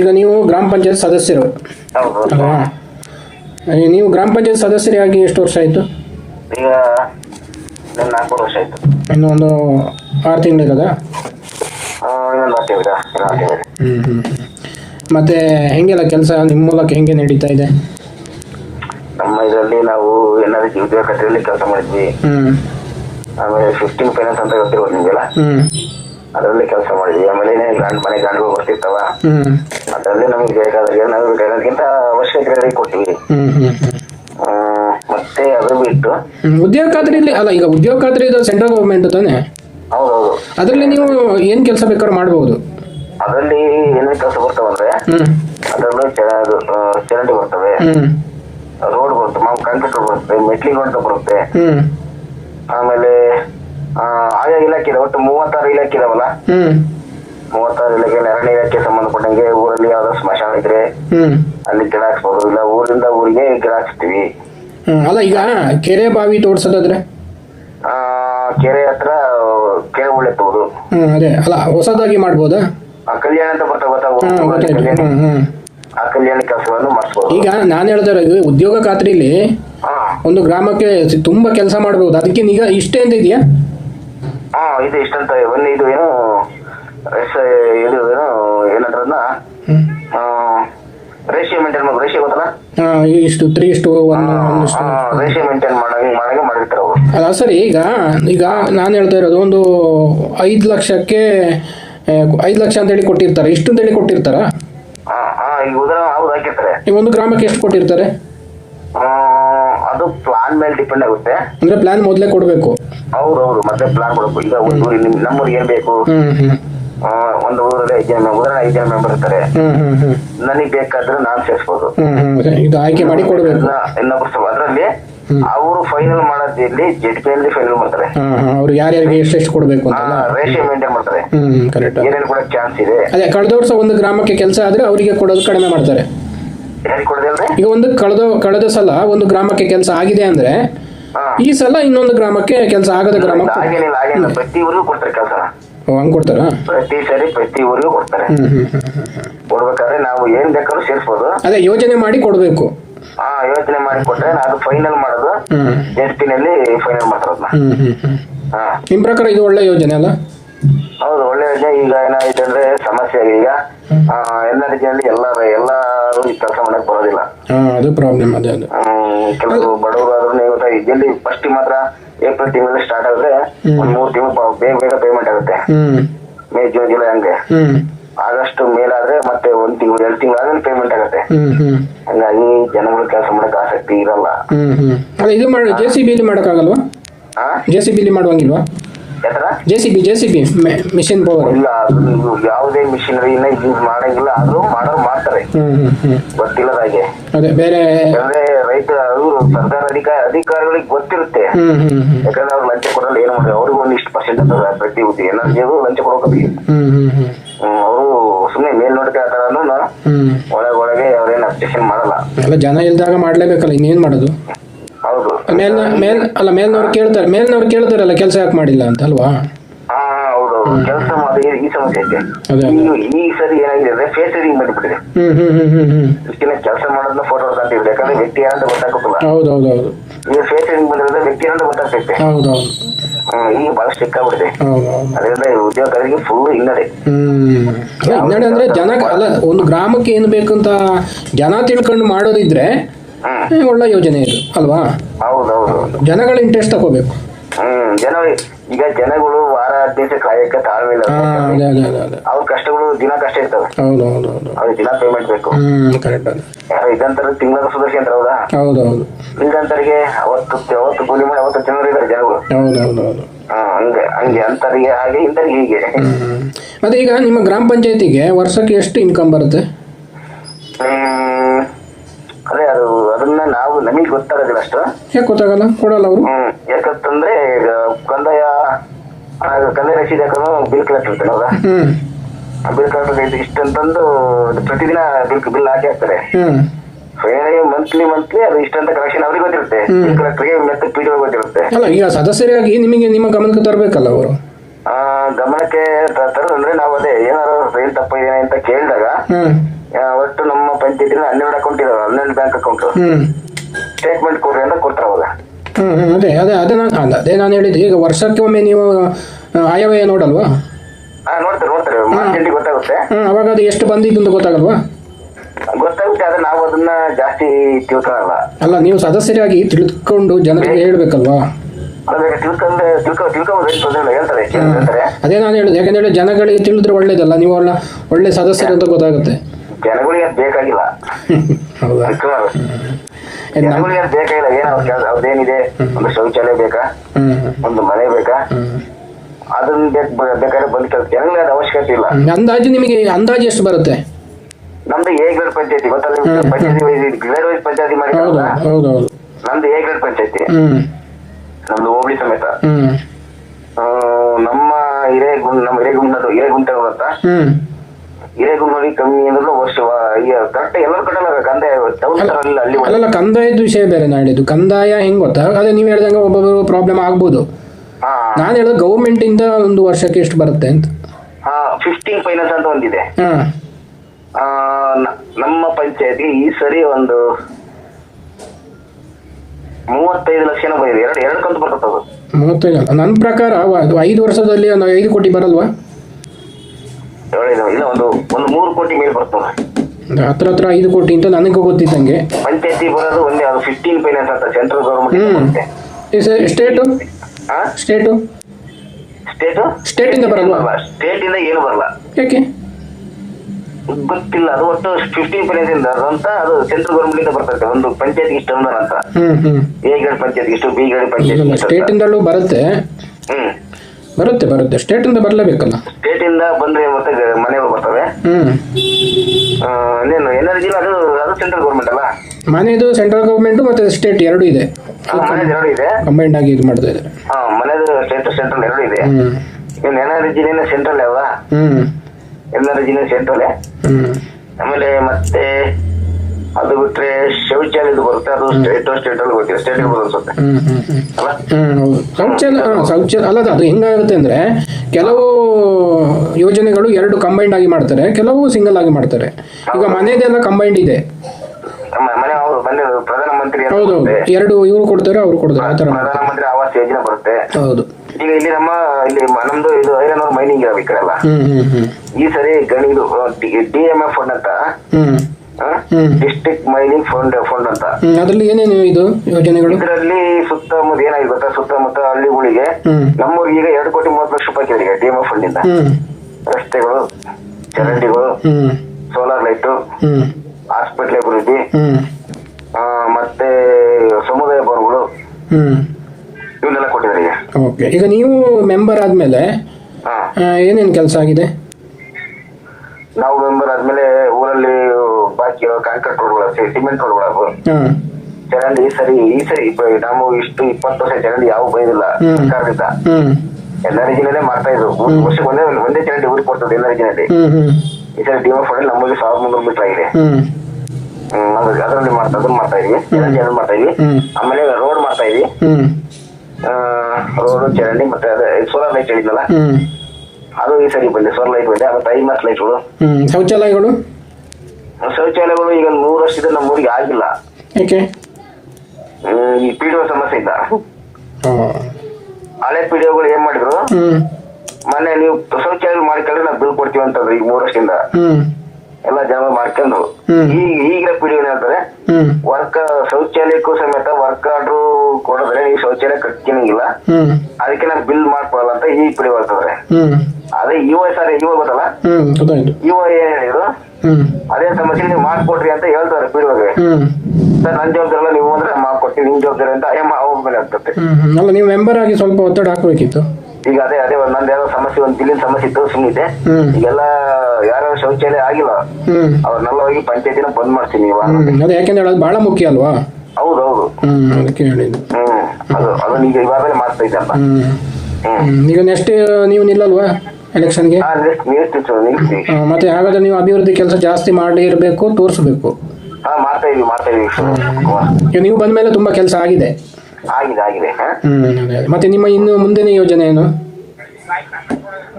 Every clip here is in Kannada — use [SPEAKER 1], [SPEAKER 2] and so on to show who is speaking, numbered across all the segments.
[SPEAKER 1] ಈಗ ನೀವು ಗ್ರಾಮ ಪಂಚಾಯತ್ ಸದಸ್ಯರು. ಅಲ್ವಾ? ನೀವು ಗ್ರಾಮ ಪಂಚಾಯತ್ ಸದಸ್ಯರಾಗಿ ಎಷ್ಟು ವರ್ಷ ಆಯಿತು?
[SPEAKER 2] ಈಗ ನಾಲ್ಕು ವರ್ಷ ಆಯ್ತು.
[SPEAKER 1] ಇನ್ನೊಂದು ಆರು ತಿಂಗಳಿರೋದಾ ಹ್ಞೂ ಹ್ಞೂ ಮತ್ತು ಹೆಂಗೆಲ್ಲ ಕೆಲಸ ನಿಮ್ಮ ಮೂಲಕ ಹೆಂಗೆ ನಡೀತಾ ಇದೆ?
[SPEAKER 2] ನಮ್ಮ ಇದರಲ್ಲಿ ನಾವು ಏನಾದ್ರೂ ಜೀವಿತ ಕಟ್ಟಿರಲಿ ಕೆಲಸ ಮಾಡಿದ್ವಿ. ಆಮೇಲೆ ಫಿಫ್ಟೀನ್ ಫೈನಾನ್ಸ್ ಅಂತ ಗೊತ್ತಿರೋದು ನಿಮಗೆಲ್ಲ? ಅದರಲ್ಲಿ ಕೆಲಸ ಮಾಡಿದ್ವಿ. ಆಮೇಲೆ ಗ್ರಾಂಡ್ ಮನೆ ಗ್ರಾಂಡ್ಗಳು ಬರ್ತಿರ್ತಾವ ಅದರಲ್ಲಿ ನಮಗೆ ಬೇಕಾದ್ರೆ ನಾವು ಬೇಕಾದಕ್ಕಿಂತ ಅವಶ್ಯಕತೆ ಕೊಟ್ಟಿವಿ ಮತ್ತೆ ಅದು ಬಿಟ್ಟು
[SPEAKER 1] ಉದ್ಯೋಗ ಖಾತ್ರಿ ಅಲ್ಲ ಈಗ ಉದ್ಯೋಗ ಖಾತ್ರಿ ಇದು ಸೆಂಟ್ರಲ್ ಗೌರ್ಮೆಂಟ್ ತಾನೆ?
[SPEAKER 2] ಹೌದೌದು.
[SPEAKER 1] ಅದರಲ್ಲಿ ನೀವು ಏನು ಕೆಲಸ ಬೇಕಾದ್ರೂ ಮಾಡಬಹುದು
[SPEAKER 2] ಅದರಲ್ಲಿ ಏನೇ ಕೆಲಸ ಬರ್ತಾವಂದ್ರೆ ಅದರಲ್ಲಿ ಚರಂಡಿ ಬರ್ತವೆ. ರೋಡ್ ಬರುತ್ತೆ ಕಾಂಕ್ರೀಟ್ ರೋಡ್ ಬರುತ್ತೆ ಮೆಟ್ಲಿಂಗ್ ಅಂತ ಬರುತ್ತೆ. ಆಮೇಲೆ ಇಲಾಖೆ ಇದೆ. ಒಟ್ಟು ಮೂವತ್ತಾರು ಇಲಾಖೆ ಇದಾವಲ್ಲ?
[SPEAKER 1] ಹ್ಮ್.
[SPEAKER 2] ಮೂವತ್ತಾರು ಇಲಾಖೆ ಅರಣ್ಯ ಇಲಾಖೆ ಸಂಬಂಧಪಟ್ಟಂಗೆ ಊರಲ್ಲಿ ಯಾವ್ದಾದ್ರು ಸ್ಮಶಾನ ಇದ್ರೆ
[SPEAKER 1] ಹ್ಮ್.
[SPEAKER 2] ಅಲ್ಲಿ ಗಿಡ ಹಾಕ್ಸ್ಬೋದು. ಇಲ್ಲ ಊರಿಂದ ಊರಿಗೆ ಗಿಡ ಹಾಕ್ಸ್ತೀವಿ.
[SPEAKER 1] ಹ್ಮ್, ಅಲ್ಲ ಈಗ ಕೆರೆ ಬಾವಿ ತೋಡ್ಸೋದಾದ್ರೆ
[SPEAKER 2] ಆ, ಕೆರೆ ಹತ್ರ ಕೆರೆ ಉಳ್ಳೆತ್ತಬಹುದು
[SPEAKER 1] ಹ್ಮ್ ಅದೇ. ಅಲ್ಲ ಹೊಸದಾಗಿ ಮಾಡ್ಬೋದಾ?
[SPEAKER 2] ಆ ಕಲ್ಯಾಣ ಅಂತ ಬರ್ತಾ ಗೊತ್ತಾ
[SPEAKER 1] ಹಾಂ ಗೊತ್ತಾಯ್ತು.
[SPEAKER 2] ಕಲ್ಯಾಣಿ
[SPEAKER 1] ಹ್ಞೂ ಹ್ಞೂ
[SPEAKER 2] ಆ ಕಲ್ಯಾಣ ಕೆಲಸವನ್ನು ಮಾಡಿಸ್ಬೋದು.
[SPEAKER 1] ಈಗ ನಾನು ಹೇಳ್ತಾ ಉದ್ಯೋಗ ಖಾತ್ರಿಲಿ
[SPEAKER 2] ಹಾ.
[SPEAKER 1] ಒಂದು ಗ್ರಾಮಕ್ಕೆ ತುಂಬಾ ಕೆಲಸ ಮಾಡ್ಬೋದು. ಅದಕ್ಕೆ ಈಗ ಇಷ್ಟೇ ಅಂತ ಇದೆಯಾ?
[SPEAKER 2] ಹಾ ಇದು ಇಷ್ಟಂತ. ಒಂದು ಇದು ಏನು ಇದು ಏನು ಏನಂದ್ರನ್ನ ರೇಷಿಯೋ ಮೇಂಟೈನ್ ಮಾಡಿ. ರೇಷಿಯೋ ಗೊತ್ತಲ್ಲ?
[SPEAKER 1] ಇಷ್ಟು ತ್ರೀ ಇಷ್ಟು
[SPEAKER 2] ರೇಷಿಯೋ ಮೇಂಟೈನ್ ಮಾಡಂಗೆ ಮಾಡಂಗೆ ಮಾಡಿರ್ತಾರೆ ಅವರು.
[SPEAKER 1] ಅಲ್ಲ ಸರಿ ಈಗ ಈಗ ನಾನು ಹೇಳ್ತಾ ಇರೋದು ಒಂದು ಐದು ಲಕ್ಷಕ್ಕೆ ಐದು ಲಕ್ಷ ಅಂತೇಳಿ ಕೊಟ್ಟಿರ್ತಾರೆ. ಇಷ್ಟು ಅಂತೇಳಿ ಕೊಟ್ಟಿರ್ತಾರ?
[SPEAKER 2] ಹಾ ಹಾ ಈಗ
[SPEAKER 1] ಒಂದು ಗ್ರಾಮಕ್ಕೆ ಎಷ್ಟು ಕೊಟ್ಟಿರ್ತಾರೆ?
[SPEAKER 2] ಅದು ಪ್ಲಾನ್ ಮೇಲೆ ಡಿಪೆಂಡ್ ಆಗುತ್ತೆ.
[SPEAKER 1] ಅಂದ್ರೆ ಪ್ಲಾನ್ ಮೊದಲೇ ಕೊಡಬೇಕು.
[SPEAKER 2] ಹೌದು ಹೌದು ಮತ್ತೆ ಪ್ಲಾನ್ ಕೊಡಬೇಕು. ಈಗ ಒಂದು ಊರಿಗೆ ನಮ್ಮೂರಿಗೆ ಏನ್ ಬೇಕು? ಒಂದು ಊರಲ್ಲಿ ಐದು ಜನ ಉದಾಹರಣೆ ಐದು ಜನ ಮೆಂಬರ್ ಇರ್ತಾರೆ. ನನಗೆ ಬೇಕಾದ್ರೆ ನಾನು ಸೇರಿಸ್ಬೋದು.
[SPEAKER 1] ಆಯ್ಕೆ ಮಾಡಿ ಕೊಡಬೇಕು.
[SPEAKER 2] ಇನ್ನೊಬ್ರು ಅದರಲ್ಲಿ. ಅವರು ಫೈನಲ್ ಮಾಡೋದ್ರಲ್ಲಿ ಜೆಡ್ ಅಲ್ಲಿ ಫೈನಲ್ ಮಾಡ್ತಾರೆ.
[SPEAKER 1] ಅವ್ರು ಯಾರ್ಯಾರಿಗೆ ಎಷ್ಟೆಷ್ಟು ಕೊಡಬೇಕು
[SPEAKER 2] ರೇಷಿಯೋ ಮೇಂಟೈನ್ ಮಾಡ್ತಾರೆ.
[SPEAKER 1] ಹ್ಮ್ ಕರೆಕ್ಟ್
[SPEAKER 2] ಏನೇನು ಕೊಡಕ್ ಚಾನ್ಸ್ ಇದೆ.
[SPEAKER 1] ಅದೇ ಕಳೆದ ವರ್ಷ ಒಂದು ಗ್ರಾಮಕ್ಕೆ ಕೆಲಸ ಆದ್ರೆ ಅವರಿಗೆ ಕೊಡೋದು ಕಡಿಮೆ ಮಾಡ್ತಾರೆ. ಈಗ ಒಂದು ಕಳೆದ ಕಳೆದ ಸಲ ಒಂದು ಗ್ರಾಮಕ್ಕೆ ಕೆಲಸ ಆಗಿದೆ ಅಂದ್ರೆ ಈ ಸಲ ಇನ್ನೊಂದು ಗ್ರಾಮಕ್ಕೆ ಕೆಲಸ ಆಗದ ಗ್ರಾಮಕ್ಕೆ
[SPEAKER 2] ಪ್ರತಿ ಊರಿಗೂ ಕೊಡ್ತಾರೆ ಕೆಲಸ.
[SPEAKER 1] ಹಂಗ್ ಕೊಡ್ತಾರಾ?
[SPEAKER 2] ಪ್ರತಿ ಸರಿ ಪ್ರತಿ ಊರಿಗೂ ಕೊಡ್ತಾರೆ. ಕೊಡ್ಬೇಕಾದ್ರೆ ನಾವು ಏನ್ ಬೇಕಾದ್ರೂ ಸೇರಿಸ್ಬೋದು.
[SPEAKER 1] ಅದೇ ಯೋಜನೆ ಮಾಡಿ ಕೊಡಬೇಕು.
[SPEAKER 2] ಹಾ ಯೋಜನೆ ಮಾಡಿ ಕೊಟ್ರೆ ಅದು ಫೈನಲ್ ಮಾಡೋದು. ಜೆಡ್ನಲ್ಲಿ ಫೈನಲ್
[SPEAKER 1] ಹ್ಮ್
[SPEAKER 2] ಹಾ.
[SPEAKER 1] ನಿಮ್ ಪ್ರಕಾರ ಇದು ಒಳ್ಳೆ ಯೋಜನೆ ಅಲ್ಲ?
[SPEAKER 2] ಹೌದು ಒಳ್ಳೆ ಯೋಜನೆ. ಈಗ ಏನಾಯ್ತಂದ್ರೆ ಅಂದ್ರೆ ಸಮಸ್ಯೆ ಈಗ ಎಲ್ಲ ರೀತಿಯಲ್ಲಿ ಎಲ್ಲಾರು ಎಲ್ಲಾರು ಈ ಕೆಲಸ ಮಾಡಕ್ ಬರೋದಿಲ್ಲ.
[SPEAKER 1] ಅದು ಪ್ರಾಬ್ಲಮ್ ಅದೇ ಅದು.
[SPEAKER 2] ಕೆಲವು ಬಡವರು ಆದ್ರೂ ಗೊತ್ತಾ ಜಲ್ದಿ ಫಸ್ಟ್ ಮಾತ್ರ ಏಪ್ರಿಲ್ ತಿಂಗಳಲ್ಲಿ ಸ್ಟಾರ್ಟ್ ಆದ್ರೆ ಒಂದ್ ಮೂರ್ ತಿಂಗಳು ಬೇಗ ಬೇಗ ಪೇಮೆಂಟ್ ಆಗುತ್ತೆ.
[SPEAKER 1] ಹ್ಮ್.
[SPEAKER 2] ಮೇ ಜೂನ್ ಜುಲೈ ಹಂಗೆ.
[SPEAKER 1] ಹ್ಮ್.
[SPEAKER 2] ಆಗಸ್ಟ್ ಮೇಲಾದ್ರೆ ಮತ್ತೆ ಒಂದ್ ತಿಂಗಳು ಎರಡು ತಿಂಗಳು ಆದ್ಮೇಲೆ ಪೇಮೆಂಟ್ ಆಗುತ್ತೆ. ಹಂಗಾಗಿ ಜನಗಳು ಕೆಲಸ ಮಾಡಕ್ ಆಸಕ್ತಿ ಇರಲ್ಲ.
[SPEAKER 1] ಹ್ಮ್ ಹ್ಮ್. ಅಲ್ಲ ಇದು ಜೆ ಸಿ ಬಿಲಿ ಜೆಸಿಬಿ
[SPEAKER 2] ಹಾ?
[SPEAKER 1] ಜೆ ಸಿ ಬಿಲಿ ಮಾಡುವಂಗಿಲ್ವಾ? J C B J C B machine power
[SPEAKER 2] ಇಲ್ಲ ಯಾವುದೇ ಮಿಷಿನರಿನ ಯೂಸ್ ಮಾಡಂಗಿಲ್ಲ ಆದ್ರೂ ಮಾಡೋರು ಮಾಡ್ತಾರೆ. ಗೊತ್ತಿಲ್ಲದ ಹಾಗೆ.
[SPEAKER 1] ಅದೇ ಬೇರೆ
[SPEAKER 2] ರೈತರು ರೈತ ಸರ್ಕಾರ ಅಧಿಕಾರಿ ಅಧಿಕಾರಿಗಳಿಗೆ ಗೊತ್ತಿರುತ್ತೆ. ಯಾಕಂದ್ರೆ ಅವ್ರು ಲಂಚ ಕೊಡಲ್ಲ ಏನು ಮಾಡಿ ಅವ್ರಿಗೂ ಇಷ್ಟು ಪರ್ಸೆಂಟ್ ಅಂತ ಪ್ರತಿ ಉದ್ದಿ ಎನರ್ಜಿಗೂ ಲಂಚ ಕೊಡೋಕೆ ಅವರು ಸುಮ್ಮನೆ ಮೇಲ್ ನೋಡ್ತಾ ಇರ್ತಾರ
[SPEAKER 1] ಒಳಗೆ
[SPEAKER 2] ಒಳಗೊಳಗೆ ಅವ್ರೇನು ಅಬ್ಜೆಕ್ಷನ್ ಮಾಡಲ್ಲ.
[SPEAKER 1] ಎಲ್ಲ ಜನ ಇಲ್ದಾಗ ಮಾಡ್ಲೇಬೇಕಲ್ಲ ಇನ್ನೇನ್ ಮಾಡೋದು?
[SPEAKER 2] ಹೌದು.
[SPEAKER 1] ಮೇಲ್ನ ಮೇಲ್ ಅಲ್ಲ ಮೇಲ್ನವ್ರು ಕೇಳ್ತಾರೆ ಮೇಲ್ನವ್ರು ಕೇಳ್ತಾರಲ್ಲ ಕೆಲಸ ಯಾಕೆ ಮಾಡಿಲ್ಲ ಅಂತ ಅಲ್ವಾ?
[SPEAKER 2] ಹಾ ಹೌದು ಕೆಲಸ ಮಾಡಿ ಈ ಸಮಸ್ಯೆ ಐತೆ.
[SPEAKER 1] ಅದೇ.
[SPEAKER 2] ಈ ಸರಿ ಏನಾಗಿದೆ ಅಂದ್ರೆ ಫೇಸ್ ರೀಡಿಂಗ್ ಬಂದ್ಬಿಟ್ಟಿದೆ.
[SPEAKER 1] ಹ್ಮ್ ಹ್ಮ್ ಹ್ಮ್ ಹ್ಮ್ ಹ್ಮ್.
[SPEAKER 2] ಇಷ್ಟಿನ ಕೆಲಸ ಮಾಡೋದನ್ನ ಫೋಟೋ ಹೊಡ್ಕೊಂತೀವಿ ಯಾಕಂದ್ರೆ ವ್ಯಕ್ತಿ ಯಾರಂತ ಗೊತ್ತಾಗೋದಿಲ್ಲ
[SPEAKER 1] ಹೌದು.
[SPEAKER 2] ಈಗ ಫೇಸ್ ರೀಡಿಂಗ್ ಬಂದಿರೋದ್ರೆ ವ್ಯಕ್ತಿ ಯಾರಂತ ಗೊತ್ತಾಗ್ತೈತೆ. ಹ್ಮ್, ಈಗ ಬಹಳ ಸ್ಟಿಕ್ ಆಗ್ಬಿಟ್ಟಿದೆ. ಅದರಿಂದ ಈ ಉದ್ಯೋಗಗಳಿಗೆ ಫುಲ್ ಹಿನ್ನಡೆ.
[SPEAKER 1] ಹ್ಮ್. ಹಿನ್ನಡೆ ಅಂದ್ರೆ ಜನ ಅಲ್ಲ ಒಂದು ಗ್ರಾಮಕ್ಕೆ ಏನು ಬೇಕು ಅಂತ ಜನ ತಿಳ್ಕೊಂಡು ಮಾಡೋದಿದ್ರೆ ಒಳ್ಳೆ ಯೋಜನೆ ಇದು ಅಲ್ವಾ?
[SPEAKER 2] ಹೌದು ಹೌದು
[SPEAKER 1] ಜನಗಳ ಇಂಟ್ರೆಸ್ಟ್ ತಗೋಬೇಕು.
[SPEAKER 2] ಜನ ಈಗ ಜನಗಳು ವಾರ ಹದಿನೈದು ಕಾಯಕ್ಕೆ ತಾಳ್ಮೆ ಇಲ್ಲ ಅವ್ರ ಕಷ್ಟಗಳು ದಿನ ಕಷ್ಟ ಇರ್ತವೆ.
[SPEAKER 1] ಹೌದು ಹೌದು ಹೌದು.
[SPEAKER 2] ಅವ್ರಿಗೆ ದಿನ ಪೇಮೆಂಟ್ ಬೇಕು. ಇದಂತರ ತಿಂಗಳ ಅಂತ ಹೌದಾ ಇಲ್ದಂತರಿಗೆ ಅವತ್ತು ಅವತ್ತು ಕೂಲಿ ಮಾಡಿ ಅವತ್ತು ಜನರು ಇದ್ದಾರೆ ಜನಗಳು. ಹಂಗೆ ಹಂಗೆ ಅಂತರಿಗೆ ಹಾಗೆ ಇಂತರಿಗೆ ಹೀಗೆ.
[SPEAKER 1] ಮತ್ತೆ ಈಗ ನಿಮ್ಮ ಗ್ರಾಮ ಪಂಚಾಯತಿಗೆ ವರ್ಷಕ್ಕೆ ಎಷ್ಟು ಇನ್ಕಮ್ ಬರುತ್ತೆ?
[SPEAKER 2] ಅದೇ ಅದು ಅದನ್ನ ನಾವು ನಮಗೆ ಗೊತ್ತಾಗೋದಿಲ್ಲ ಅಷ್ಟು.
[SPEAKER 1] ಯಾಕೆ ಗೊತ್ತಾಗಲ್ಲ? ಕೊಡಲ್ಲ ಅವರು?
[SPEAKER 2] ಹ್ಮ್ ಯಾಕಂತಂದ್ರೆ ಈಗ ಕಂದಾಯ ಆ, ಕಂದಾಯ ರಸೀದಿ ಹಾಕೋದು ಬಿಲ್ ಕಲೆಕ್ಟ್ ಇರ್ತಾರೆ ಹೌದಾ
[SPEAKER 1] ಹ್ಮ್.
[SPEAKER 2] ಬಿಲ್ ಕಲೆಕ್ಟ್ ಇಷ್ಟಂತಂದು ಪ್ರತಿದಿನ ಬಿಲ್ ಬಿಲ್ ಹಾಕಿ ಹಾಕ್ತಾರೆ.
[SPEAKER 1] ಹ್ಮ್.
[SPEAKER 2] ಫೈನಲಿ ಮಂತ್ಲಿ ಮಂತ್ಲಿ ಅದು ಇಷ್ಟಂತ ಕಲೆಕ್ಷನ್ ಅವ್ರಿಗೆ ಗೊತ್ತಿರುತ್ತೆ. ಬಿಲ್ ಕಲೆಕ್ಟರ್ಗೆ ಮತ್ತೆ ಪಿ ಡಿ ಗೊತ್ತಿರುತ್ತೆ.
[SPEAKER 1] ಅಲ್ಲ ಈಗ ಸದಸ್ಯರಾಗಿ ನಿಮಗೆ ನಿಮ್ಮ ಗಮನಕ್ಕೆ ತರಬೇಕಲ್ಲ ಅವರು?
[SPEAKER 2] ಆ, ಗಮನಕ್ಕೆ ತ- ತರೋದಂದ್ರೆ ನಾವು ಅದೇ ಏನಾದ್ರು ಏನ್ ತಪ್ಪ ಅಂತ ಕೇಳಿದಾಗ
[SPEAKER 1] ಹ್ಮ್.
[SPEAKER 2] ಒಟ್ಟು ನಮ್ಮ ಪಂಚಾಯತಿ ಹನ್ನೆರಡು ಅಕೌಂಟ್ ಇದಾವೆ ಹನ್ನೆರಡು ಬ್ಯಾಂಕ್ ಅಕೌಂಟ್ ಸ್ಟೇಟ್ಮೆಂಟ್ ಕೊಡ್ರಿ ಅಂತ ಕೊಡ್ತಾರೆ ಅವಾಗ
[SPEAKER 1] ಹ್ಞೂ ಅದೇ ಅದೇ ಅದೇ ನಾನು ಅದೇ ನಾನು ಹೇಳಿದ್ದು ಈಗ ವರ್ಷಕ್ಕೆ ಒಮ್ಮೆ ನೀವು ಆಯವ್ಯಯ ನೋಡಲ್ವಾ?
[SPEAKER 2] ಹಾ ನೋಡ್ತಾರೆ ನೋಡ್ತಾರೆ ಮಾರ್ಕೆಟಿಗೆ ಗೊತ್ತಾಗುತ್ತೆ.
[SPEAKER 1] ಅವಾಗ ಅದು ಎಷ್ಟು ಬಂದಿದ್ದು ಅಂತ ಗೊತ್ತಾಗಲ್ವಾ?
[SPEAKER 2] ಗೊತ್ತಾಗುತ್ತೆ ಆದ್ರೆ ನಾವು ಅದನ್ನ ಜಾಸ್ತಿ ತಿಳ್ಕೊಳಲ್ಲ
[SPEAKER 1] ಅಲ್ಲ ನೀವು ಸದಸ್ಯರಾಗಿ ತಿಳ್ಕೊಂಡು ಜನರಿಗೆ ಹೇಳ್ಬೇಕಲ್ವಾ?
[SPEAKER 2] ಅದೇ
[SPEAKER 1] ನಾನು ಹೇಳಿದೆ ಯಾಕಂದ್ರೆ ಜನಗಳಿಗೆ ತಿಳಿದ್ರೆ ಒಳ್ಳೇದಲ್ಲ ನೀವು ಒಳ್ಳೆ ಒಳ್ಳೆ ಸದಸ್ಯರು ಅಂತ ಗೊತ್ತಾಗುತ್ತೆ.
[SPEAKER 2] ಜನಗಳಿಗೆ ಅದ್ ಬೇಕಾಗಿಲ್ಲ. ಜನಗಳಿಗೆ ಅದ್ ಬೇಕಾಗಿಲ್ಲ. ಏನ್ ಅವ್ರ ಕೆಲ್ಸ ಅವ್ರದ್ದೇನಿದೆ ಒಂದು ಶೌಚಾಲಯ ಬೇಕಾ? ಒಂದು ಮನೆ ಬೇಕಾ. ಅದನ್ನ ಬೇಕ್ ಬೇಕಾದ್ರೆ ಬಂದ್ ಕೆಲಸ ಜನಗಳಿಗೆ ಅದು ಅವಶ್ಯಕತೆ ಇಲ್ಲ.
[SPEAKER 1] ಅಂದಾಜು ನಿಮಗೆ ಅಂದಾಜು ಎಷ್ಟು ಬರುತ್ತೆ?
[SPEAKER 2] ನಮ್ದು ಎ ಗ್ರೇಡ್ ಪಂಚಾಯತಿ. ಗೊತ್ತಲ್ಲ? ಪಂಚಾಯತಿ ವೈಸ್ ಗ್ರೇಡ್ ವೈಸ್ ಪಂಚಾಯತಿ ಮಾಡಿದ್ರಲ್ಲ? ನಮ್ದು ಎ ಗ್ರೇಡ್ ಪಂಚಾಯತಿ. ನಮ್ದು ಹೋಬಳಿ ಸಮೇತ.
[SPEAKER 1] ನಮ್ಮ
[SPEAKER 2] ಹಿರೇ ನಮ್ಮ ಹಿರೇಗುಂಡ್ ನಮ್ಮ ಹಿರೇಗುಂಡದು ಹಿರೇಗುಂಟ ಗೊತ್ತಾ ಕಮ್ಮಿ ಅಂದ್ರೆ ವರ್ಷ ಕರೆಕ್ಟ್ ಎಲ್ಲರ ಕಡೆ ಅಲ್ಲಿ
[SPEAKER 1] ಅಲ್ಲಲ್ಲ ಕಂದಾಯದ ವಿಷಯ ಬೇರೆ ನಾಡಿದ್ದು ಕಂದಾಯ ಹೆಂಗ್ ಗೊತ್ತಾ? ಅದೇ ನೀವು ಹೇಳ್ದಂಗೆ ಒಬ್ಬೊಬ್ಬರು ಪ್ರಾಬ್ಲಮ್ ಆಗ್ಬೋದು. ನಾನು ಹೇಳಿದ ಗೌರ್ಮೆಂಟ್ ಇಂದ ಒಂದು ವರ್ಷಕ್ಕೆ ಎಷ್ಟು ಬರುತ್ತೆ ಅಂತ.
[SPEAKER 2] ಫಿಫ್ಟೀನ್ ಫೈನಾನ್ಸ್ ಅಂತ ಒಂದಿದೆ. ನಮ್ಮ ಪಂಚಾಯತಿ ಈ ಸರಿ ಒಂದು ಮೂವತ್ತೈದು ಲಕ್ಷ ಬಂದಿದೆ. ಎರಡು ಎರಡು ಕಂತು ಬರ್ತದೆ ಅದು.
[SPEAKER 1] ಮೂವತ್ತೈದು ನನ್ನ ಪ್ರಕಾರ ಐದು ವರ್ಷದಲ್ಲಿ ಒಂದು ಐದು ಕೋಟಿ ಬರಲ್ವಾ?
[SPEAKER 2] ಹೇಳಿದ ಇಲ್ಲ ಒಂದು ಒಂದು ಮೂರು ಕೋಟಿ ಮೇಲೆ ಬರ್ತದೆ.
[SPEAKER 1] ಹತ್ರ ಹತ್ರ ಐದು ಕೋಟಿ ಅಂತ ನನಗೂ ಗೊತ್ತಿದ್ದಂಗೆ.
[SPEAKER 2] ಪಂಚಾಯತಿ ಬರೋದು ಒಂದೇ ಅದು ಫಿಫ್ಟೀನ್ ಫೈನಾನ್ಸ್ ಅಂತ central government
[SPEAKER 1] state state
[SPEAKER 2] state
[SPEAKER 1] state ಇಂದ ಬರಲ್ಲ
[SPEAKER 2] ಸ್ಟೇಟ್ ಇಂದ ಏನು ಬರಲ್ಲ.
[SPEAKER 1] ಯಾಕೆ?
[SPEAKER 2] ಗೊತ್ತಿಲ್ಲ ಅದು ಒಟ್ಟು ಫಿಫ್ಟೀನ್ ಫೈನಾನ್ಸ್ ಇಂದ ಅಂತ ಅದು ಸೆಂಟ್ರಲ್ ಗೌರ್ಮೆಂಟ್ ಇಂದ ಬರ್ತದೆ ಒಂದು ಪಂಚಾಯತ್ ಇಷ್ಟು ಅನುದಾನ ಅಂತ ಎ ಗ್ರೇಡ್ ಪಂಚಾಯತ್ ಇಷ್ಟು ಬಿ ಗ್ರೇಡ್ ಪಂಚಾಯತ್
[SPEAKER 1] ಸ್ಟೇಟ್ ಇಂದಲೂ ಬರುತ್ತೆ.
[SPEAKER 2] ಹ್ಮ್.
[SPEAKER 1] ಬರುತ್ತೆ ಬರುತ್ತೆ. ಸ್ಟೇಟ್ ಇಂದ ಬರಲೇಬೇಕಲ್ಲ?
[SPEAKER 2] ಸ್ಟೇಟ್ ಇಂದ ಬಂದ್ರೆ ಮತ್ತೆ ಮನೆಗೆ ಮನೆಗಳು ಬರ್ತವೆ
[SPEAKER 1] ಹ್ಮ್
[SPEAKER 2] ಅದೇನು ಎನರ್ಜಿ ಅದು ಅದು ಸೆಂಟ್ರಲ್ ಗೌರ್ಮೆಂಟ್ ಅಲ್ಲ?
[SPEAKER 1] ಮನೆದು ಸೆಂಟ್ರಲ್ ಗೌರ್ಮೆಂಟ್ ಮತ್ತೆ ಸ್ಟೇಟ್ ಎರಡು ಇದೆ.
[SPEAKER 2] ಎರಡು ಇದೆ.
[SPEAKER 1] ಕಂಬೈಂಡ್ ಆಗಿ ಇದು ಮಾಡ್ತಾ ಇದ್ದಾರೆ.
[SPEAKER 2] ಹಾ ಮನೆದು ಸ್ಟೇಟ್ ಸೆಂಟ್ರಲ್ ಎರಡು ಇದೆ. ಇನ್ನು ಎನರ್ಜಿನೇ ಸೆಂಟ್ರಲ್ ಯಾವ
[SPEAKER 1] ಹ್ಮ್.
[SPEAKER 2] ಎನರ್ಜಿನೇ ಸೆಂಟ್ರಲ್
[SPEAKER 1] ಹ್ಮ್.
[SPEAKER 2] ಆಮೇಲೆ ಮತ್ತೆ ಅದು ಬಿಟ್ರೆ ಶೌಚಾಲಯದ ಬರುತ್ತೆ ಅದು ಸ್ಟೇಟ್ ಸ್ಟೇಟ್ ಅಲ್ಲಿ ಗೊತ್ತಿಲ್ಲ ಸ್ಟೇಟ್ ಅನ್ಸುತ್ತೆ ಅಲ್ಲ?
[SPEAKER 1] ಹೌದು. ಶೌಚಾಲಯ ಶೌಚಾಲಯ ಅಲ್ಲ ಅದು ಹೆಂಗಾಗುತ್ತೆ ಅಂದ್ರೆ ಕೆಲವು ಯೋಜನೆಗಳು ಎರಡು ಕಂಬೈಂಡ್ ಆಗಿ ಮಾಡ್ತಾರೆ ಕೆಲವು ಸಿಂಗಲ್ ಆಗಿ ಮಾಡ್ತಾರೆ. ಈಗ ಮನೆದೆಲ್ಲ ಕಂಬೈಂಡ್ ಇದೆ.
[SPEAKER 2] ನಮ್ಮ ಮನೆ ಅವರು ಬಂದ ಪ್ರಧಾನ ಮಂತ್ರಿ ಅಂತ
[SPEAKER 1] ಹೌದು ಎರಡು ಇವರು ಕೊಡ್ತಾರೆ ಅವ್ರು ಕೊಡ್ತಾರೆ ಆ ತರ ಮಾಡ್ತಾರೆ.
[SPEAKER 2] ಪ್ರಧಾನ ಮಂತ್ರಿ ಆವಾಸ್ ಯೋಜನೆ ಬರುತ್ತೆ.
[SPEAKER 1] ಹೌದು.
[SPEAKER 2] ಈಗ ಇಲ್ಲಿ ನಮ್ಮ ಇಲ್ಲಿ ನಮ್ದು ಇದು ಐರನ್ ಅವ್ರ ಮೈನಿಂಗ್ ಇರಬೇಕಲ್ಲ ಈ ಸರಿ ಗಣಿದು ಡಿ ಎಂ ಎಫ್ ಅಂತ ಡಿಸ್ಟ್ರಿಕ್ಟ್ ಮೈನಿಂಗ್ ಫಂಡ್ ಫಂಡ್ ಅಂತ.
[SPEAKER 1] ಅದರಲ್ಲಿ ಏನೇನು ಇದು ಯೋಜನೆಗಳು?
[SPEAKER 2] ಇದರಲ್ಲಿ ಸುತ್ತಮುತ್ತ ಏನಾಗಿದೆ ಗೊತ್ತಾ? ಸುತ್ತಮುತ್ತ ಹಳ್ಳಿಗಳಿಗೆ ನಮ್ಮೂರಿಗೆ ಈಗ ಎರಡು ಕೋಟಿ ಮೂವತ್ತು ಲಕ್ಷ ರೂಪಾಯಿ ಕೇಳಿದೆ ಡಿ ಎಂ ಎಫ್ ಫಂಡ್ ಇಂದ ರಸ್ತೆಗಳು ಚರಂಡಿಗಳು ಸೋಲಾರ್ ಲೈಟು ಹಾಸ್ಪಿಟಲ್ ಅಭಿವೃದ್ಧಿ ಮತ್ತೆ ಸಮುದಾಯ ಭವನಗಳು. ಇವನ್ನೆಲ್ಲ ಕೊಟ್ಟಿದ್ದಾರೆ ಈಗ.
[SPEAKER 1] ನೀವು ಮೆಂಬರ್ ಆದಮೇಲೆ ಏನೇನು ಕೆಲಸ ಆಗಿದೆ
[SPEAKER 2] ನಾವು ಮೆಂಬರ್ ಆದ್ಮೇಲೆ ಊರಲ್ಲಿ ಬಾಕಿ ಕಾಂಕ್ರೀಟ್ ರೋಡ್ಗಳು ಸಿಮೆಂಟ್ ರೋಡ್
[SPEAKER 1] ಒಳಗು.
[SPEAKER 2] ಚರಂಡಿ ಈ ಸರಿ ಈ ಸರಿ ನಾವು ಇಷ್ಟು ಇಪ್ಪತ್ತು ವರ್ಷ ಚರಂಡಿ ಯಾವ ಬೈದಿಲ್ಲ. ಸರ್ಕಾರದಿಂದ. ಎಲ್ಲ ರೀತಿಯಲ್ಲೇ ಮಾಡ್ತಾ ಇದ್ರು. ಒಂದು ವರ್ಷಕ್ಕೆ ಒಂದೇ ಒಂದೇ ಚರಂಡಿ ಊರಿಗೆ ಕೊಡ್ತದೆ ಎಲ್ಲ ರೀತಿಯಲ್ಲಿ ಈ ಸರಿ ಡಿಮೋ ಫಂಡ್ ನಮ್ಮಲ್ಲಿ ಸಾವಿರದ ಮುನ್ನೂರು ಮೀಟರ್ ಆಗಿದೆ. ಅದರಲ್ಲಿ ಮಾಡ್ತಾ ಅದನ್ನ ಮಾಡ್ತಾ ಇದ್ವಿ. ಚರಂಡಿ ಅದನ್ನ ಮಾಡ್ತಾ ಇದ್ವಿ. ಆಮೇಲೆ ರೋಡ್ ಮಾಡ್ತಾ ಇದ್ವಿ. ರೋಡ್ ಚರಂಡಿ ಮತ್ತೆ ಅದೇ ಸೋಲಾರ್ ಲೈಟ್ ಹೇಳಿದ್ನಲ್ಲ? ಅದು ಈ ಸರಿ ಬಂದೆ ಸೋಲಾರ್ ಲೈಟ್ ಬಂದೆ ಅದು ಟೈಮ್ ಲೈಟ್ಗಳು
[SPEAKER 1] ಶೌಚಾಲಯಗಳು?
[SPEAKER 2] ಶೌಚಾಲಯಗಳು ಈಗ ನೂರು ವರ್ಷದಿಂದ ನಮ್ಮ ಊರಿಗೆ ಆಗಿಲ್ಲ. ಈ ಪಿಡಿಒ ಸಮಸ್ಯೆ ಇದ್ದ. ಹಳೆ ಪಿಡಿಒಗಳು ಏನ್ ಮಾಡಿದ್ರು?
[SPEAKER 1] ಮನೆ
[SPEAKER 2] ಮೊನ್ನೆ ನೀವು ಶೌಚಾಲಯ ಮಾಡ್ಕೊಂಡ್ರೆ ನಾವು ಬಿಲ್ ಕೊಡ್ತೀವಿ ಅಂತಂದ್ರೆ ಈಗ ಮೂರು ವರ್ಷದಿಂದ. ಎಲ್ಲ ಜನ ಮಾಡ್ಕೊಂಡು
[SPEAKER 1] ಹ್ಮ್.
[SPEAKER 2] ಈಗ ಈಗಿನ ಪಿಡಿಒ ಏನ್ ಹೇಳ್ತಾರೆ? ವರ್ಕ್ ಶೌಚಾಲಯಕ್ಕೂ ಸಮೇತ ವರ್ಕ್ ಆರ್ಡ್ರು ಕೊಡಿದ್ರೆ ಈ ಶೌಚಾಲಯ ಕಟ್ಕೊಳಂಗಿಲ್ಲ
[SPEAKER 1] ಹ್ಮ್.
[SPEAKER 2] ಅದಕ್ಕೆ ನಾನು ಬಿಲ್ ಮಾಡ್ಕೊಳ್ಳಲ್ಲ ಅಂತ ಈ ಪೀಳಿಗೆ
[SPEAKER 1] ಹ್ಮ್.
[SPEAKER 2] ಅದೇ ಇವ ಸರ್ ಇವ ಗೊತ್ತಲ್ಲ? ಇವ ಏನ್ ಹೇಳಿದ್ರು? ಅದೇ ಸಮಸ್ಯೆ ನೀವು ಮಾಡ್ಕೊಡ್ರಿ ಅಂತ ಹೇಳ್ತಾರೆ ಪೀಳಿಗೆ
[SPEAKER 1] ಹ್ಮ್.
[SPEAKER 2] ಸರ್ ನನ್ ಜವಾಬ್ದಾರಲ್ಲ ನೀವು ಅಂದ್ರೆ ಮಾಡ್ಕೊಡ್ತೀವಿ ನಿಮ್ ಜವಾಬ್ದಾರಿ ಅಂತ ಅಯ್ಯಮ್ಮ ಅವ್ರ ಮೇಲೆ ಆಗ್ತದೆ.
[SPEAKER 1] ಅಲ್ಲ ನೀವು ಮೆಂಬರ್ ಆಗಿ ಸ್ವಲ್ಪ ಒತ್ತಡ ಹಾಕಬೇಕಿತ್ತು.
[SPEAKER 2] ಈಗ ಅದೇ ಅದೇ ಒಂದ್ ನಂದು ಯಾವ್ದೋ ಸಮಸ್ಯೆ ಒಂದ್ ಬಿಲ್ಲಿನ ಸಮಸ್ಯೆ ಇತ್ತು ಸುಮ್ಮನಿದೆ
[SPEAKER 1] ಇದೆ
[SPEAKER 2] ಈಗೆಲ್ಲ ಯಾರು ಶೌಚಾಲಯ ಆಗಿಲ್ಲ ಅವ್ರನ್ನೆಲ್ಲ ಹೋಗಿ ಪಂಚಾಯತಿನ ಬಂದ್ ಮಾಡ್ತೀನಿ
[SPEAKER 1] ಅದೇ ಯಾಕೆಂದ್ರೆ ಹೇಳೋದು ಬಹಳ ಮುಖ್ಯ ಅಲ್ವಾ?
[SPEAKER 2] ಹೌದು ಹೌದು.
[SPEAKER 1] ಅದಕ್ಕೆ ಹೇಳಿದ್ದು.
[SPEAKER 2] ಅದು ಅದನ್ನ ಈಗ ಇವಾಗಲೇ ಮಾಡ್ತಾ ಇದ್ದೆ ಅಂತ
[SPEAKER 1] ಹ್ಮ್.
[SPEAKER 2] ಹ್ಮ್.
[SPEAKER 1] ಹ್ಮ್. ಈಗ ನೆಕ್ಸ್ಟ್ ನೀವು ನಿಲ್ಲಲ್ವಾ ಎಲೆಕ್ಷನ್ಗೆ ಮತ್ತೆ ಹಾಗಾದ್ರೆ ನೀವು ಅಭಿವೃದ್ಧಿ ಕೆಲಸ ಜಾಸ್ತಿ ಮಾಡಿ ಇರಬೇಕು ತೋರಿಸ್ಬೇಕು?
[SPEAKER 2] ಮಾಡ್ತಾ ಇದೀವಿ ಮಾಡ್ತಾ ಇದೀವಿ.
[SPEAKER 1] ನೀವು ಬಂದ ಮೇಲೆ ತುಂಬಾ ಕೆಲಸ ಆಗಿದೆ.
[SPEAKER 2] ಆಗಿದೆ ಆಗಿದೆ
[SPEAKER 1] ಹ್ಮ್ ಅದೇ ಅದೇ. ಮತ್ತೆ ನಿಮ್ಮ ಇನ್ನು ಮುಂದಿನ ಯೋಜನೆ ಏನು?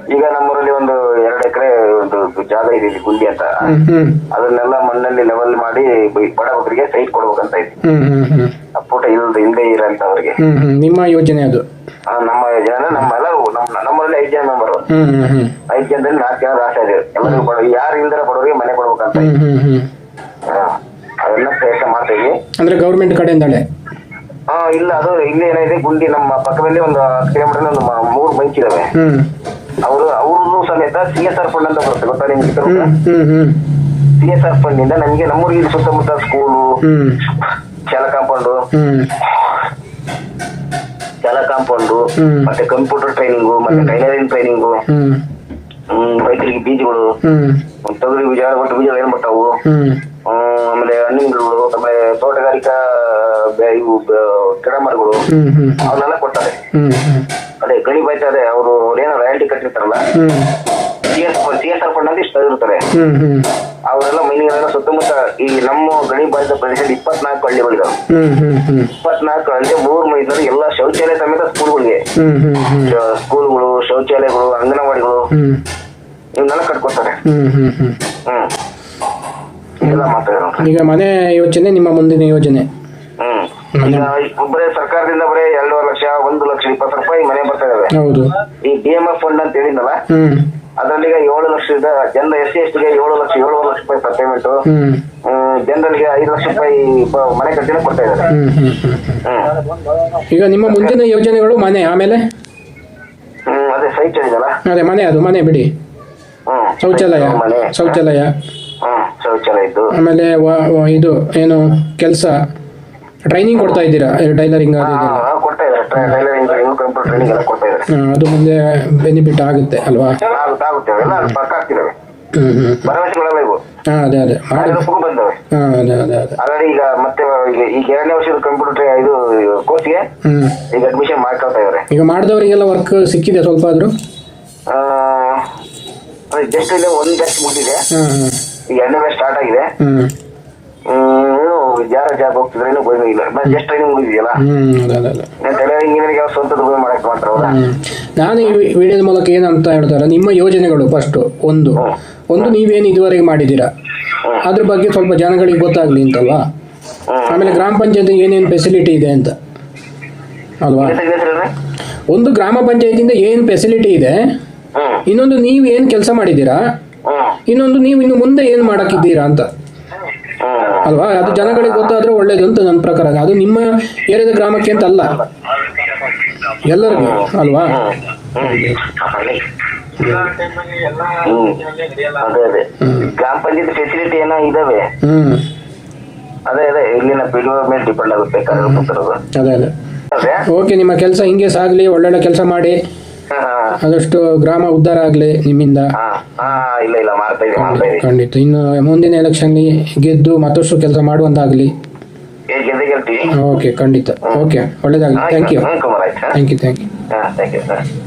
[SPEAKER 2] ಈಗ ನಮ್ಮೂರಲ್ಲಿ ಒಂದು ಎರಡು ಎಕರೆ ಒಂದು ಜಾಗ ಇದೆ ಇಲ್ಲಿ ಗುಂಡಿ ಅಂತ.
[SPEAKER 1] ಹ್ಮ್ ಹ್ಮ್.
[SPEAKER 2] ಅದನ್ನೆಲ್ಲ ಮಣ್ಣಲ್ಲಿ ಲೆವೆಲ್ ಮಾಡಿ ಬ- ಬಡ ಹುಡುಗರಿಗೆ ಸೈಟ್ ಕೊಡ್ಬೇಕಂತ ಇದೆ
[SPEAKER 1] ಹ್ಮ್ ಹ್ಮ್ ಹ್ಮ್.
[SPEAKER 2] ಅಪ್ಪುಟ ಇಲ್ದ ಇಲ್ಲದೆ ಅವ್ರಿಗೆ.
[SPEAKER 1] ಹ್ಮ್ ಹ್ಮ್. ನಿಮ್ಮ ಯೋಜನೆ ಅದು?
[SPEAKER 2] ಆ, ನಮ್ಮ ಜನ ನಮ್ಮ ಎಲ್ಲ ನಮ್ಮ ನಮ್ಮಲ್ಲಿ ಐದು ಜನ ಮೆಂಬರ್
[SPEAKER 1] ಹ್ಮ್ ಹ್ಮ್ ಹ್ಮ್.
[SPEAKER 2] ಐದು ಜನದಲ್ಲಿ ನಾಲ್ಕು ಜನ ರಾಷ್ಟ್ರ ಇದೆ. ಎಲ್ಲರಿಗೂ ಕೊಡ ಯಾರು ಇಲ್ದರ ಬಡವರಿಗೆ ಮನೆ ಕೊಡ್ಬೇಕಂತ
[SPEAKER 1] ಹ್ಮ್ ಹ್ಮ್ ಹ್ಮ್.
[SPEAKER 2] ಹಾ. ಅದನ್ನ ಪ್ರಯತ್ನ ಮಾಡ್ತಾ ಇದ್ವಿ
[SPEAKER 1] ಅಂದ್ರೆ ಗೌರ್ಮೆಂಟ್ ಕಡೆಯಿಂದಲೇ?
[SPEAKER 2] ಹಾ ಇಲ್ಲ ಅದು ಇಲ್ಲಿ ಏನಿದೆ ಗುಂಡಿ ನಮ್ಮ ಪಕ್ಕದಲ್ಲಿ ಒಂದು ಹತ್ತು ಕಿಲೋಮೀಟರ್ ಒಂದು ಮ- ಮೂರು ಬೈಕ್ ಇದಾವೆ.
[SPEAKER 1] ಹ್ಮ್.
[SPEAKER 2] ಅವರು ಅವ್ರದ್ದು ಸಮೇತ ಸಿ ಎಸ್ ಆರ್ ಫಂಡ್ ಅಂತ ಬರುತ್ತೆ ಗೊತ್ತಾ ನಿಮ್ಗೆ
[SPEAKER 1] ಹ್ಮ್ ಹ್ಮ್ ಹ್ಮ್.
[SPEAKER 2] ಸಿ ಎಸ್ ಆರ್ ಫಂಡ್ ಇಂದ ನಮಗೆ ನಮ್ಮೂರಿಗೆ ಇಲ್ಲಿ ಸುತ್ತಮುತ್ತ ಸ್ಕೂಲು
[SPEAKER 1] ಹ್ಮ್.
[SPEAKER 2] ಶಾಲಾ ಕಾಂಪೌಂಡು
[SPEAKER 1] ಹ್ಮ್.
[SPEAKER 2] ಶಾಲಾ ಕಾಂಪೌಂಡು
[SPEAKER 1] ಹ್ಮ್.
[SPEAKER 2] ಮತ್ತೆ ಕಂಪ್ಯೂಟರ್ ಟ್ರೈನಿಂಗು ಮತ್ತೆ ಟೈಲರಿಂಗ್ ಟ್ರೈನಿಂಗು
[SPEAKER 1] ಹ್ಮ್.
[SPEAKER 2] ರೈತರಿಗೆ ಬೀಜಗಳು.
[SPEAKER 1] ಹ್ಮ್.
[SPEAKER 2] ತೊಗರಿ ಬೀಜ ಒಟ್ಟು ಬೀಜ ಏನ್ ಬರ್ತಾವು?
[SPEAKER 1] ಹ್ಮ್
[SPEAKER 2] ಹ್ಮ್, ಆಮೇಲೆ ಹಣ್ಣಿನಗಳು ಆಮೇಲೆ ತೋಟಗಾರಿಕಾ ಇವು ಗಿಡ ಮರಗಳು ಅವನ್ನೆಲ್ಲ ಕೊಡ್ತಾರೆ. ಅದೇ ಗಣಿ ಬೈತಾರೆ ಅವರು ಏನೋ royalty ಕಟ್ಟಿರ್ತಾರಲ್ಲ C S C S R fund ಅಂತ ಇಷ್ಟ ಇರ್ತಾರೆ ಅವರೆಲ್ಲ ಮೈನಿಂಗ್ ಸುತ್ತಮುತ್ತ ಈ ನಮ್ಮ ಗಣಿ ಬಾಯಿದ ಪ್ರದೇಶ ಇಪ್ಪತ್ನಾಲ್ಕು ಹಳ್ಳಿಗಳಿದಾವೆ. ಇಪ್ಪತ್ನಾಲ್ಕು ಹಳ್ಳಿ ಮೂರು ಮೈದಾನ ಎಲ್ಲ ಶೌಚಾಲಯ ಸಮೇತ ಸ್ಕೂಲ್ಗಳಿಗೆ. ಸ್ಕೂಲ್ಗಳು ಶೌಚಾಲಯಗಳು ಅಂಗನವಾಡಿಗಳು ಇವನ್ನೆಲ್ಲ ಕಟ್ಕೊತಾರೆ
[SPEAKER 1] ಹ್ಮ್. ಹ್ಮ್
[SPEAKER 2] ಇದೆಲ್ಲ
[SPEAKER 1] ಈಗ ಮನೆ ಯೋಜನೆ ನಿಮ್ಮ ಮುಂದಿನ ಯೋಜನೆ.
[SPEAKER 2] ಹ್ಮ್. ಈಗ ಬರೇ ಸರ್ಕಾರದಿಂದ ಬರೀ ಎರಡೂವರೆ ಲಕ್ಷ ಒಂದು ಲಕ್ಷ ಇಪ್ಪತ್ತು ರೂಪಾಯಿ ಮನೆ ಬರ್ತಾ ಇದಾವೆ.
[SPEAKER 1] ಹೌದು.
[SPEAKER 2] ಈ ಎಂ ಎಫ್ ಫಂಡ್ ಅಂತ ಹೇಳಿದ್ನಲ್ಲ
[SPEAKER 1] ಹ್ಮ್.
[SPEAKER 2] ಅದ್ರಲ್ಲಿ ಈಗ ಏಳು ಲಕ್ಷದ ಜನ ಎಸ್ ಸಿ ಎಸ್ ಟಿಗೆ ಏಳು ಲಕ್ಷ ಏಳುವರೆ ಲಕ್ಷ ರೂಪಾಯಿ ಪೇಮೆಂಟ್.
[SPEAKER 1] ಹ್ಮ್.
[SPEAKER 2] ಜನರಲ್ಗೆ ಐದು ಲಕ್ಷ ರೂಪಾಯಿ ಮನೆ ಕಟ್ಟಿನ ಕೊಡ್ತಾ ಇದ್ದಾರೆ
[SPEAKER 1] ಈಗ ನಿಮ್ಮ ಮುಂದಿನ ಯೋಜನೆಗಳು ಮನೆ ಆಮೇಲೆ?
[SPEAKER 2] ಹ್ಮ್ ಅದೇ ಸೈಟ್ ಇದೆಯಲ್ಲ
[SPEAKER 1] ಅದೇ ಮನೆ ಅದು ಮನೆ ಬಿಡಿ. ಶೌಚಾಲಯ
[SPEAKER 2] ಮನೆ.
[SPEAKER 1] ಶೌಚಾಲಯ.
[SPEAKER 2] ಶೌಚಾಲಯ ಇದ್ದು
[SPEAKER 1] ಆಮೇಲೆ ಇದು ಏನು ಕೆಲಸ ಟ್ರೈನಿಂಗ್ ಕೊಡ್ತಾ ಇದ್ದೀರಾ? ಟೈಲರಿಂಗ್
[SPEAKER 2] ಕೊಡ್ತಾ ಇದ್ದಾರೆ. ಟೈಲರಿಂಗ್ ಕಂಪ್ಯೂಟರ್ ಟ್ರೈನಿಂಗ್ ಎಲ್ಲ ಕೊಡ್ತಾ ಇದ್ದಾರೆ.
[SPEAKER 1] ಅದು ಮುಂದೆ ಬೆನಿಫಿಟ್ ಆಗುತ್ತೆ ಅಲ್ವಾ?
[SPEAKER 2] ಆಗುತ್ತೆ ಎಲ್ಲ ಪಕ್ಕ
[SPEAKER 1] ಹ್ಮ್
[SPEAKER 2] ಭರವಸೆಗಳೆಲ್ಲ ಇವು.
[SPEAKER 1] ಅದೇ ಅದೇ.
[SPEAKER 2] ಬಂದವೆ.
[SPEAKER 1] ಅದೇ ಅದೇ ಅದೇ.
[SPEAKER 2] ಹಾಗಾಗಿ ಈಗ ಮತ್ತೆ ಈಗ ಎರಡನೇ ವರ್ಷದ ಕಂಪ್ಯೂಟರ್ ಇದು ಕೋರ್ಸ್ಗೆ ಈಗ ಅಡ್ಮಿಷನ್ ಮಾಡ್ಕೊಳ್ತಾ ಇದ್ದಾರೆ.
[SPEAKER 1] ಈಗ ಮಾಡಿದವರಿಗೆಲ್ಲ ವರ್ಕ್ ಸಿಕ್ಕಿದೆ ಸ್ವಲ್ಪ ಆದ್ರೂ?
[SPEAKER 2] ಜಸ್ಟ್ ಇದೆ ಒಂದ್ ಜಸ್ಟ್ ಮುಗಿದಿದೆ. ಈಗ ಎರಡನೇ ಸ್ಟಾರ್ಟ್ ಆಗಿದೆ. ಏನು ಯಾರ ಜಾಬ್ ಜಸ್ಟ್ ಟ್ರೈನಿಂಗ್
[SPEAKER 1] ಅದೇ
[SPEAKER 2] ಇಂಜಿನಿಯರಿಂಗ್ ಯಾವ ಸ್ವಂತ ಮಾಡಕ್
[SPEAKER 1] ಮಾತ್ರ ನಾನು ಈ ವಿಡಿಯೋದ ಮೂಲಕ ಏನಂತ ಹೇಳ್ತಾರೆ ನಿಮ್ಮ ಯೋಜನೆಗಳು ಫಸ್ಟ್ ಒಂದು. ಒಂದು ನೀವೇನು ಇದುವರೆಗೆ ಮಾಡಿದ್ದೀರಾ? ಅದ್ರ ಬಗ್ಗೆ ಸ್ವಲ್ಪ ಜನಗಳಿಗೆ ಗೊತ್ತಾಗ್ಲಿ ಅಂತಲ್ವಾ? ಆಮೇಲೆ ಗ್ರಾಮ ಪಂಚಾಯತಿ ಏನೇನು ಫೆಸಿಲಿಟಿ ಇದೆ ಅಂತ. ಅಲ್ವಾ? ಒಂದು ಗ್ರಾಮ ಪಂಚಾಯತಿಯಿಂದ ಏನು ಫೆಸಿಲಿಟಿ ಇದೆ ಇನ್ನೊಂದು ನೀವು ಏನು ಕೆಲಸ ಮಾಡಿದ್ದೀರಾ ಇನ್ನೊಂದು ನೀವು ಇನ್ನು ಮುಂದೆ ಏನು ಮಾಡಕ್ಕಿದ್ದೀರಾ ಅಂತ? ಅಲ್ವಾ? ಅದು ಜನಗಳಿಗೆ ಗೊತ್ತಾದ್ರೆ ಒಳ್ಳೇದು ಅಂತ ನನ್ನ ಪ್ರಕಾರ. ಅದು ನಿಮ್ಮ ಏರಿಯಾದ ಗ್ರಾಮಕ್ಕೆ ಅಂತ ಅಲ್ಲ. ಎಲ್ಲರಿಗೂ ಅಲ್ವಾ?
[SPEAKER 2] ಅದೇ ಅದೇ ಗ್ರಾಮ ಪಂಚಾಯತ್ ಫೆಸಿಲಿಟಿ ಏನೋ ಇದಾವೆ. ಅದೇ ಅದೇ ಇಲ್ಲಿನ ಪಿಡಿಒ ಮೇಲೆ ಡಿಪೆಂಡ್ ಆಗುತ್ತೆ
[SPEAKER 1] ಅದೇ ಅದೇ. ಓಕೆ ನಿಮ್ಮ ಕೆಲಸ ಹಿಂಗೆ ಸಾಗಲಿ ಒಳ್ಳೊಳ್ಳೆ ಕೆಲಸ ಮಾಡಿ. ಆದಷ್ಟು ಗ್ರಾಮ ಉದ್ಧಾರ ಆಗ್ಲಿ ನಿಮ್ಮಿಂದ.
[SPEAKER 2] ಇಲ್ಲ ಇಲ್ಲ ಮಾಡ್ತಾ ಮಾಡ್ತಾ
[SPEAKER 1] ಖಂಡಿತ ಇನ್ನು ಮುಂದಿನ ಎಲೆಕ್ಷನ್ ಗೆದ್ದು ಮತ್ತಷ್ಟು ಕೆಲಸ ಮಾಡುವಂತಾಗ್ಲಿ. ಓಕೆ ಖಂಡಿತ. ಓಕೆ ಒಳ್ಳೇದಾಗಲಿ. Thank you thank you thank you